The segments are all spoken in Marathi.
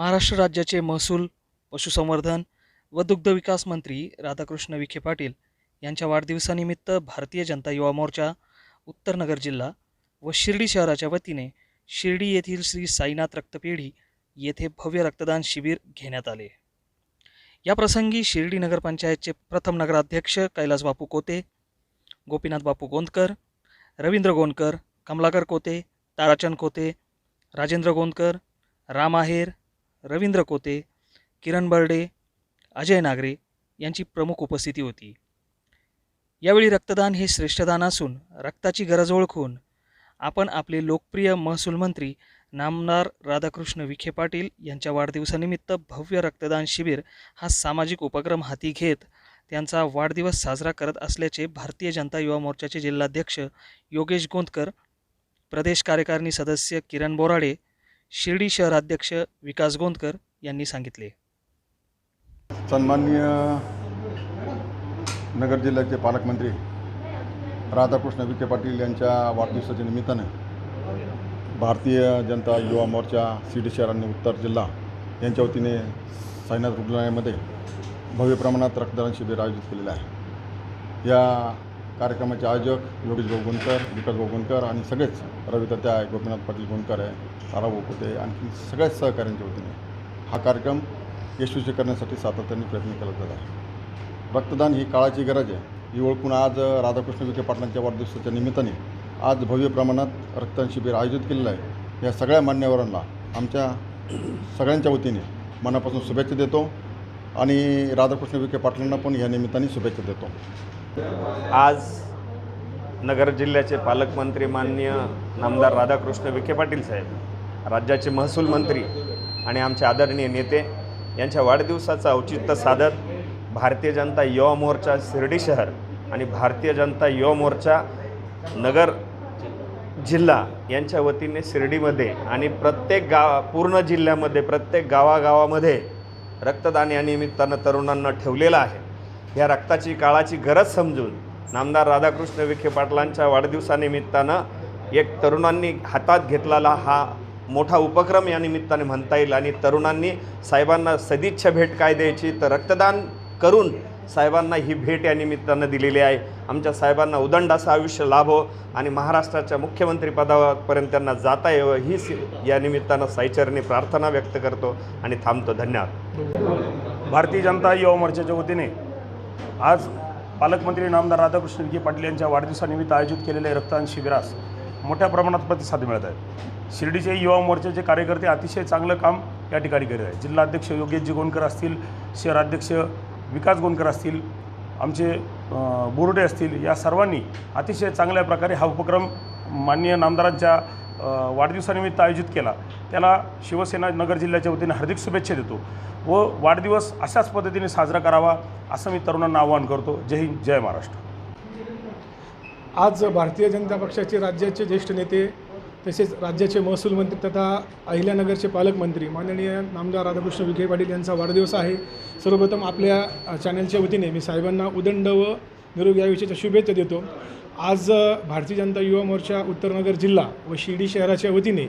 महाराष्ट्र राज्याचे महसूल पशुसंवर्धन व दुग्धविकास मंत्री राधाकृष्ण विखे पाटील यांच्या वाढदिवसानिमित्त भारतीय जनता युवा मोर्चा उत्तरनगर जिल्हा व शिर्डी शहराच्या वतीने शिर्डी येथील श्री साईनाथ रक्तपेढी येथे भव्य रक्तदान शिबिर घेण्यात आले. या प्रसंगी शिर्डी नगरपंचायतचे प्रथम नगराध्यक्ष कैलास बापू कोते गोपीनाथ बापू गोंदकर रवींद्र गोंदकर कमलाकर कोते ताराचंद कोते राजेंद्र गोंदकर राम आहेर रवींद्र कोते किरण बर्डे अजय नागरे यांची प्रमुख उपस्थिती होती. यावेळी रक्तदान हे श्रेष्ठदान असून रक्ताची गरज ओळखून आपण आपले लोकप्रिय महसूल मंत्री नामदार राधाकृष्ण विखे पाटील यांच्या वाढदिवसानिमित्त भव्य रक्तदान शिबिर हा सामाजिक उपक्रम हाती घेत त्यांचा वाढदिवस साजरा करत असल्याचे भारतीय जनता युवा मोर्चाचे जिल्हाध्यक्ष योगेश गोंदकर प्रदेश कार्यकारिणी सदस्य किरण बोराडे शिर्डी शहराध्यक्ष विकास गोंदकर यांनी सांगितले. सन्माननीय नगर जिल्ह्याचे पालकमंत्री राधाकृष्ण विखे पाटील यांच्या वाढदिवसाच्या निमित्ताने भारतीय जनता युवा मोर्चा शिर्डी शहर आणि उत्तर जिल्हा यांच्या वतीने साईनाथ रुग्णालयामध्ये भव्य प्रमाणात रक्तदान शिबिर आयोजित केलेलं आहे. या कार्यक्रमाचे आयोजक योगेश गोगुणकर विकास गोगुणकर आणि सगळेच रवी आहे गोपीनाथ पाटील गोंदकर आहे ताराभाऊ गोकुते आणखी सगळ्याच सहकाऱ्यांच्या वतीने. हा कार्यक्रम यशस्वी करण्यासाठी सातत्याने प्रयत्न केला जात आहे. रक्तदान ही काळाची गरज आहे. ही ओळखून आज राधाकृष्ण विखे पाटलांच्या वाढदिवसाच्या निमित्ताने आज भव्य प्रमाणात रक्तदान शिबिर आयोजित केलेलं आहे. या सगळ्या मान्यवरांना आमच्या सगळ्यांच्या वतीने मनापासून शुभेच्छा देतो आणि राधाकृष्ण विखे पाटलांना पण या निमित्ताने शुभेच्छा देतो. आज नगर जिल्ह्याचे पालकमंत्री माननीय नामदार राधाकृष्ण विखे पाटील साहेब राज्याचे महसूल मंत्री आणि आमचे आदरणीय नेते यांच्या वाढदिवसाचं औचित्य साधत भारतीय जनता युवा मोर्चा शिर्डी शहर आणि भारतीय जनता युवा मोर्चा नगर जिल्हा यांच्या वतीने शिर्डीमध्ये आणि प्रत्येक गाव पूर्ण जिल्ह्यामध्ये प्रत्येक गावागावामध्ये रक्तदान या निमित्तानं तरुणांना ठेवलेलं आहे. या रक्ताची काळाची गरज समजून नामदार राधाकृष्ण विखे पाटलांच्या वाढदिवसानिमित्तानं एक तरुणांनी हातात घेतलेला हा मोठा उपक्रम या निमित्ताने म्हणता येईल. आणि तरुणांनी साहेबांना सदिच्छा भेट काय द्यायची तर रक्तदान करून साहेबांना ही भेट या निमित्तानं दिलेली आहे. आमच्या साहेबांना उदंड असं आयुष्य लाभो आणि महाराष्ट्राच्या मुख्यमंत्रीपदापर्यंत त्यांना जाता यावं ही सि- या निमित्तानं साईचरणी प्रार्थना व्यक्त करतो आणि थांबतो. धन्यवाद. भारतीय जनता युवा मोर्चाच्या वतीने आज पालकमंत्री नामदार राधाकृष्ण विखे पाटील यांच्या वाढदिवसानिमित्त आयोजित केलेल्या रक्तदान शिबिरास मोठ्या प्रमाणात प्रतिसाद मिळत आहे. शिर्डीचे युवा मोर्चाचे कार्यकर्ते अतिशय चांगलं काम या ठिकाणी करीत आहेत. जिल्हाध्यक्ष योगेशजी गोंडकर असतील शहराध्यक्ष विकास गोंडकर असतील आमचे बोर्डे असतील या सर्वांनी अतिशय चांगल्या प्रकारे हा उपक्रम माननीय नामदारांच्या वाढदिवसानिमित्त आयोजित केला. त्याला शिवसेना नगर जिल्ह्याच्या वतीने हार्दिक शुभेच्छा देतो व वाढदिवस अशाच पद्धतीने साजरा करावा असं मी तरुणांना आवाहन करतो. जय हिंद जय महाराष्ट्र. आज भारतीय जनता पक्षाचे राज्याचे ज्येष्ठ नेते तसेच राज्याचे महसूल मंत्री तथा अहिल्यानगरचे पालकमंत्री माननीय नामदार राधाकृष्ण विखे पाटील यांचा वाढदिवस आहे. सर्वप्रथम आपल्या चॅनलच्या वतीने मी साहेबांना उदंड व निरोगी आयुष्याच्या शुभेच्छा देतो. आज भारतीय जनता युवा मोर्चा उत्तरनगर जिल्हा व शिर्डी शहराच्या वतीने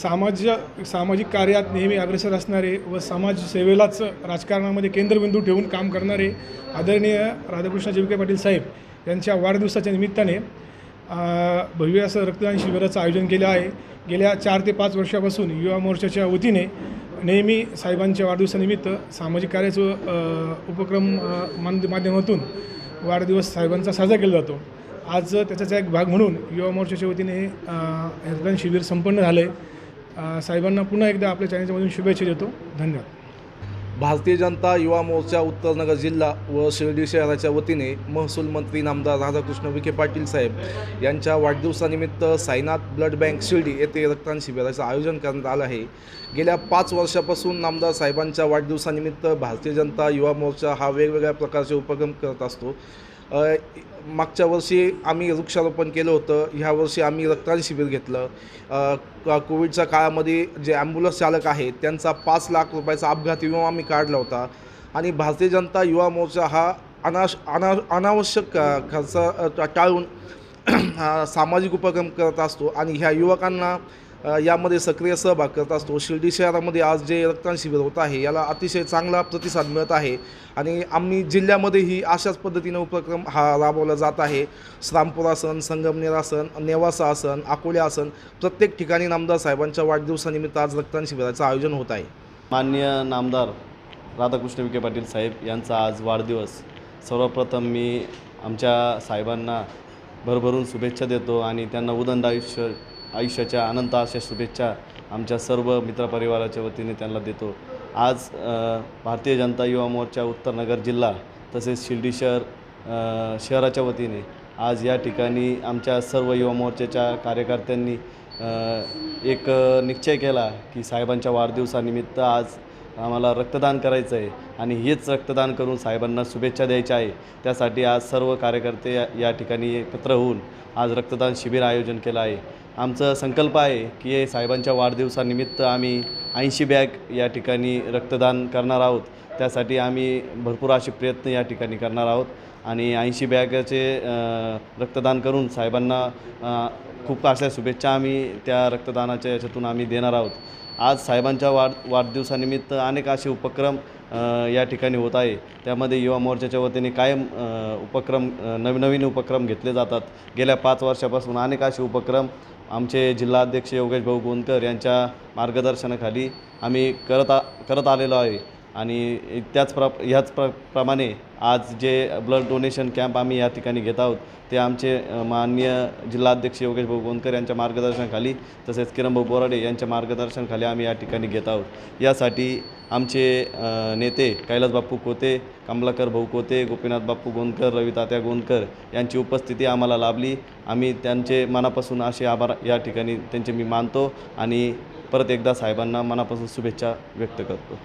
सामाज सामाजिक कार्यात नेहमी अग्रेसर असणारे व समाजसेवेलाच राजकारणामध्ये केंद्रबिंदू ठेवून काम करणारे आदरणीय राधाकृष्ण जीविके पाटील साहेब यांच्या वाढदिवसाच्या निमित्ताने भव्य असं रक्तदान शिबिराचं आयोजन केलं आहे. गेल्या चार ते पाच वर्षापासून युवा मोर्चाच्या वतीने नेहमी साहेबांच्या वाढदिवसानिमित्त सामाजिक कार्याचं उपक्रम मान- माध्यमातून वाढदिवस साहेबांचा साजरा केला जातो. आज त्याचाच एक भाग म्हणून युवा मोर्चाच्या वतीने हेल्पलाईन शिबिर संपन्न झालं आहे साहेबांना पुन्हा एकदा आपल्या चॅनलच्यामधून शुभेच्छा देतो. धन्यवाद. भारतीय जनता युवा मोर्चा उत्तरनगर जिल्हा व शिर्डी शहराच्या वतीने महसूल मंत्री नामदार राधाकृष्ण विखे पाटील साहेब यांच्या वाढदिवसानिमित्त साईनाथ ब्लड बँक शिर्डी येथे रक्तदान शिबिराचं आयोजन करण्यात आलं आहे. गेल्या पाच वर्षापासून नामदार साहेबांच्या वाढदिवसानिमित्त भारतीय जनता युवा मोर्चा हा वेगवेगळ्या प्रकारचे उपक्रम करत असतो. मागच्या वर्षी आम्ही वृक्षारोपण केलं होतं. ह्या वर्षी आम्ही रक्तदान शिबिर घेतलं. कोविडच्या काळामध्ये जे ॲम्ब्युलन्स चालक आहेत त्यांचा पाच लाख रुपयाचा अपघाती विमा आम्ही काढला होता. आणि भारतीय जनता युवा मोर्चा हा अनाश अना अनावश्यक खर्च टाळून हा सामाजिक उपक्रम करत असतो. आणि ह्या युवकांना यामध्ये सक्रिय सहभाग करत असतो शिर्डी शहरामध्ये आज जे रक्तदान शिबिर होत आहे याला अतिशय चांगला प्रतिसाद मिळत आहे. आणि आम्ही जिल्ह्यामध्येही अशाच पद्धतीने उपक्रम हा राबवला जात आहे. श्रामपुरासन संगमनेरासन नेवासा आसन अकोले आसन प्रत्येक ठिकाणी नामदार साहेबांच्या वाढदिवसानिमित्त आज रक्तदान शिबिराचं आयोजन होत आहे. मान्य नामदार राधाकृष्ण विखे पाटील साहेब यांचा आज वाढदिवस. सर्वप्रथम मी आमच्या साहेबांना भरभरून शुभेच्छा देतो आणि त्यांना उदंड आयुष्य आयुष्याच्या अनंत अशा शुभेच्छा आमच्या सर्व मित्रपरिवाराच्या वतीने त्यांना देतो. आज भारतीय जनता युवा मोर्चा उत्तरनगर जिल्हा तसेच शिर्डी शहर शहराच्या वतीने आज या ठिकाणी आमच्या सर्व युवा मोर्चाच्या कार्यकर्त्यांनी एक निश्चय केला की साहेबांच्या वाढदिवसानिमित्त आज आम्हाला रक्तदान करायचं आहे आणि हेच रक्तदान करून साहेबांना शुभेच्छा द्यायच्या आहे. त्यासाठी आज सर्व कार्यकर्ते या- ठिकाणी एकत्र होऊन आज रक्तदान शिबिर आयोजन केलं आहे. आमचं संकल्प आहे की हे साहेबांच्या वाढदिवसानिमित्त आम्ही ऐंशी बॅग या ठिकाणी रक्तदान करणार आहोत. त्यासाठी आम्ही भरपूर असे प्रयत्न या ठिकाणी करणार आहोत आणि ऐंशी बॅगाचे रक्तदान करून साहेबांना खूप अशा शुभेच्छा आम्ही त्या रक्तदानाच्या याच्यातून आम्ही देणार आहोत. आज साहेबांच्या वाढ वाढदिवसानिमित्त अनेक असे उपक्रम या ठिकाणी होत आहे. त्यामध्ये युवा मोर्चाच्या वतीने कायम उपक्रम नवनवीन उपक्रम घेतले जातात. गेल्या पाच वर्षापासून अनेक असे उपक्रम आमचे जिल्हाध्यक्ष योगेश भाऊ गोंदकर यांच्या मार्गदर्शनाखाली आम्ही करत आ करत आलेलो आहे. आणि त्याच प्र ह्याच प्र प्रमाणे आज जे ब्लड डोनेशन कॅम्प आम्ही या ठिकाणी घेत आहोत ते आमचे माननीय जिल्हाध्यक्ष योगेश भाऊ गोंदकर यांच्या मार्गदर्शनाखाली तसेच किरण भाऊ बोराडे यांच्या मार्गदर्शनाखाली आम्ही या ठिकाणी घेत आहोत. यासाठी आमचे नेते कैलास बाप्पू कोते कमलाकर भाऊ कोते गोपीनाथ बाप्पू गोंदकर रवी तात्या गोंदकर यांची उपस्थिती आम्हाला लाभली. आम्ही त्यांचे मनापासून असे आभार या ठिकाणी त्यांचे मी मानतो आणि परत एकदा साहेबांना मनापासून शुभेच्छा व्यक्त करतो.